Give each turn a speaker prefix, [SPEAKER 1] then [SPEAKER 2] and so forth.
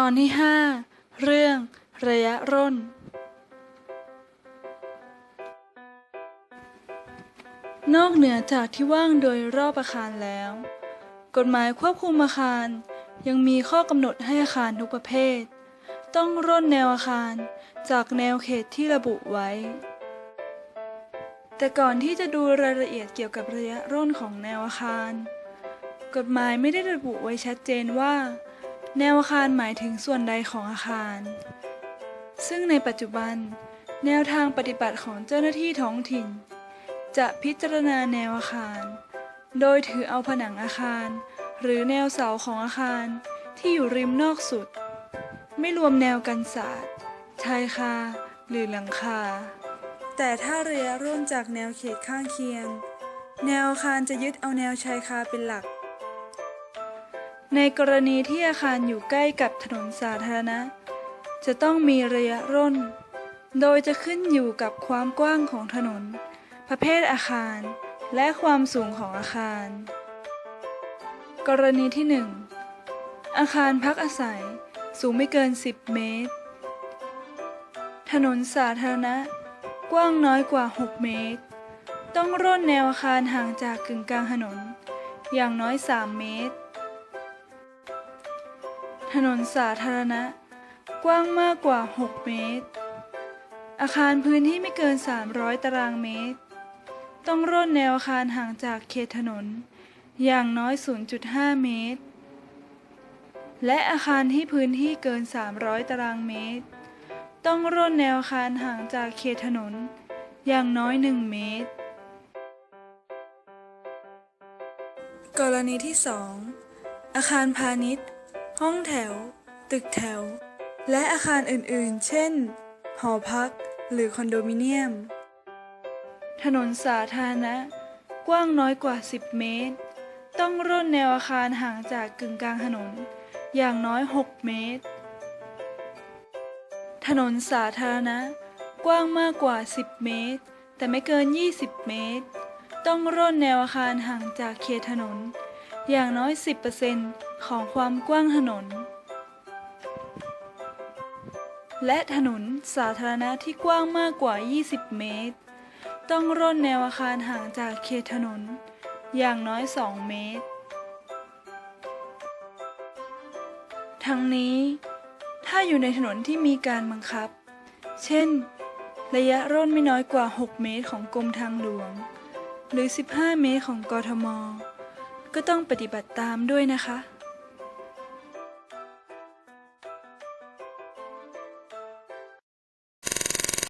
[SPEAKER 1] ตอนที่5เรื่อง ระยะร่น นอกเหนือจากที่ว่างโดยรอบอาคารแล้ว กฎหมายควบคุมอาคารยังมีข้อกำหนดให้อาคารทุกประเภท ต้องร่นแนวอาคารจากแนวเขตที่ระบุไว้ แต่ก่อนที่จะดูรายละเอียดเกี่ยวกับระยะร่นของแนวอาคาร กฎหมายไม่ได้ระบุไว้ชัดเจนว่า แนวอาคารหมายถึงส่วนใดของอาคาร ซึ่งในปัจจุบัน แนวทางปฏิบัติของเจ้าหน้าที่ท้องถิ่น จะพิจารณาแนวอาคาร โดยถือเอาผนังอาคาร หรือแนวเสาของอาคารที่อยู่ริมนอกสุด ไม่รวมแนวกันศาสตร์ชายคาหรือหลังคา แต่ถ้าระยะร่วมจากแนวเขตข้างเคียง แนวอาคารจะยึดเอาแนวชายคาเป็นหลัก ในกรณีที่อาคารอยู่ใกล้กับถนนสาธารณะ จะต้องมีระยะร่น โดยจะขึ้นอยู่กับความกว้างของถนน ประเภทอาคาร และความสูงของอาคาร กรณีที่ 1 อาคารพักอาศัยสูงไม่เกิน 10 เมตร ถนนสาธารณะ กว้างน้อยกว่า 6 เมตร ต้องร่นแนวอาคารห่างจากกึ่งกลางถนน อย่างน้อย 3 เมตร ถนนสาธารณะ กว้างมากกว่า 6 เมตร อาคารพื้นที่ไม่เกิน 300 ตารางเมตร ต้องร่นแนวอาคารห่างจากเขตถนน อย่างน้อย 0.5 เมตร และอาคารที่พื้นที่เกิน 300 ตารางเมตร ต้องร่นแนวอาคารห่างจากเขตถนน อย่างน้อย 1 เมตร กรณีที่ 2 อาคารพาณิชย์ ห้องแถว ตึกแถว และอาคารอื่นๆ เช่น หอพัก หรือคอนโดมิเนียม ถนนสาธารณะ กว้างน้อยกว่า 10 เมตร ต้องร่นแนวอาคารห่างจากกึ่งกลางถนน อย่างน้อย 6 เมตร ถนนสาธารณะ กว้างมากกว่า 10 เมตร แต่ไม่เกิน 20 เมตร ต้องร่นแนวอาคารห่างจากเขตถนน อย่างน้อย 10% ของความกว้างถนน และถนนสาธารณะที่กว้างมากกว่า 20 เมตร ต้องร่นแนวอาคารห่างจากเขตถนน อย่างน้อย 2 เมตร ทั้งนี้ ถ้าอยู่ในถนนที่มีการบังคับ เช่น ระยะร่นไม่น้อยกว่า 6 เมตรของกรมทางหลวง หรือ 15 เมตรของกทมก็ต้องปฏิบัติตามด้วยนะคะ